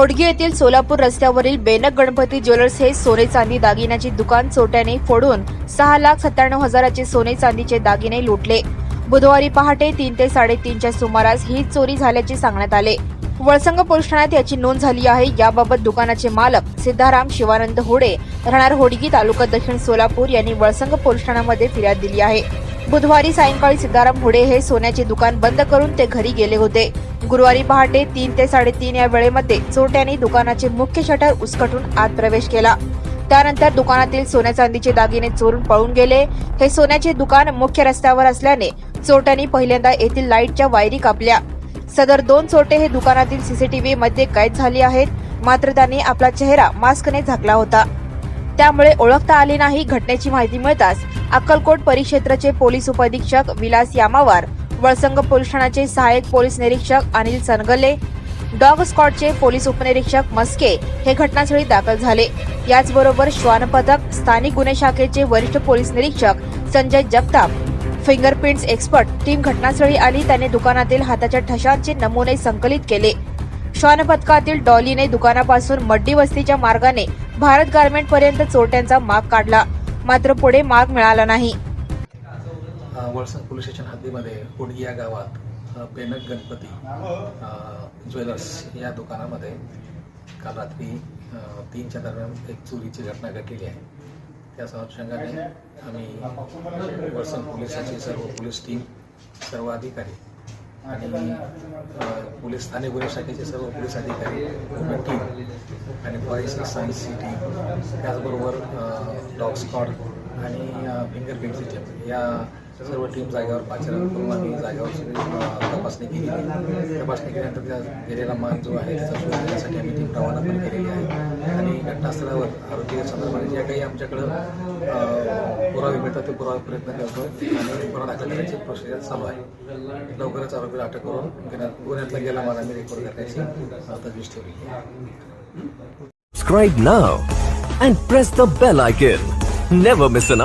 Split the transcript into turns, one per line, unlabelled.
होडगी येथील सोलापूर रस्त्यावरील बेनक गणपती ज्वेलर्स हे सोने चांदी दागिन्याचे दुकान चोट्याने फोडून सहा लाख सत्त्याण्णव हजाराचे सोने चांदीचे दागिने लुटले. बुधवारी पहाटे तीन ते साडेतीनच्या सुमारास ही चोरी झाल्याचे सांगण्यात आले. वळसंग पोलीस ठाण्यात याची नोंद झाली आहे. याबाबत दुकानाचे मालक सिद्धाराम शिवानंद होडे राहणार होडगी तालुका दक्षिण सोलापूर यांनी वळसंग पोलीस ठाण्यामध्ये फिर्याद दिली आहे. बुधवारी सायंकाळी सिद्धाराम होडे हे सोन्याचे दुकान बंद करून ते घरी गेले होते. गुरुवारी पहाटे तीन ते साडेतीन या वेळेमध्ये चोरट्यांनी दुकानाचे मुख्य शटर उचकटून आत प्रवेश केला. त्यानंतर दुकानातील सोन्या चांदीचे दागिने चोरून पळून गेले. हे सोन्याचे दुकान मुख्य रस्त्यावर असल्याने चोरट्यांनी पहिल्यांदा येथील लाईटच्या वायरी कापल्या. सदर दोन चोरटे हे दुकानातील सीसीटीव्ही मध्ये कैद झाले आहेत. मात्र त्यांनी आपला चेहरा मास्कने झाकला होता. त्यामुळे ओळखता आले नाही घटनेची माहिती मिळताच अक्कलकोट परिक्षेत्राचे पोलीस उपअधीक्षक विलास यामावार वळसंग पोलीस ठाण्याचे सहाय्यक पोलीस निरीक्षक अनिल सनगले डॉग स्कॉटचे पोलीस उपनिरीक्षक मस्के हे घटनास्थळी दाखल झाले. याचबरोबर श्वान पथक स्थानिक गुन्हे शाखेचे वरिष्ठ पोलीस निरीक्षक Sanjay Jagtap fingerprints expert team घटनास्थळी आली त्याने दुकानातील हाताच्या ठशांचे नमुने संकलित केले. श्वान पथकातील डॉलीने दुकानापासून मड्डी वस्तीच्या मार्गाने भारत गार्मेंट पर्यंत चोरट्यांचा माग काढला. मात्र पुढे माग मिळाला नाही.
वळसंग पोलीस स्टेशन हद्दीमध्ये होडगी या गावात पेनक गणपती ज्वेलर्स या दुकानामध्ये काल रात्री तीनच्या दरम्यान एक चोरीची घटना घडलेली आहे. त्याच अनुषंगाने आम्ही वळसंग पोलिसाची सर्व पोलीस टीम सर्व अधिकारी आणि पोलीस ठाणे गुन्हे शाखेचे सर्व पोलीस अधिकारी टीम आणि फॉरेन्सिक सायन्सची टीम त्याचबरोबर डॉग स्कॉड आणि फिंगरप्रिंटची टीम या सर्व टीम जागेवर पाचारण करून आम्ही जागेवर सगळी तपासणी केली. तपासणी केल्यानंतर त्या गेलेला माल जो आहे त्याचा शोध घेण्यासाठी आम्ही टीम रवाना पण केलेली आहे. आणि घटनास्थळावर आरोग्य संदर्भाने ज्या काही आमच्याकडं पुरावे मिळतात ते पुरावे प्रयत्न करतो आणि गुन्हा दाखल करण्याची प्रोसिजर चालू आहे. लवकरच आरोपीला अटक करून गुन्ह्यात गुन्ह्यातला गेला माल आम्ही रेकॉर्ड करण्याची तजवीज ठेवली.
Subscribe now and press the bell icon. Never miss an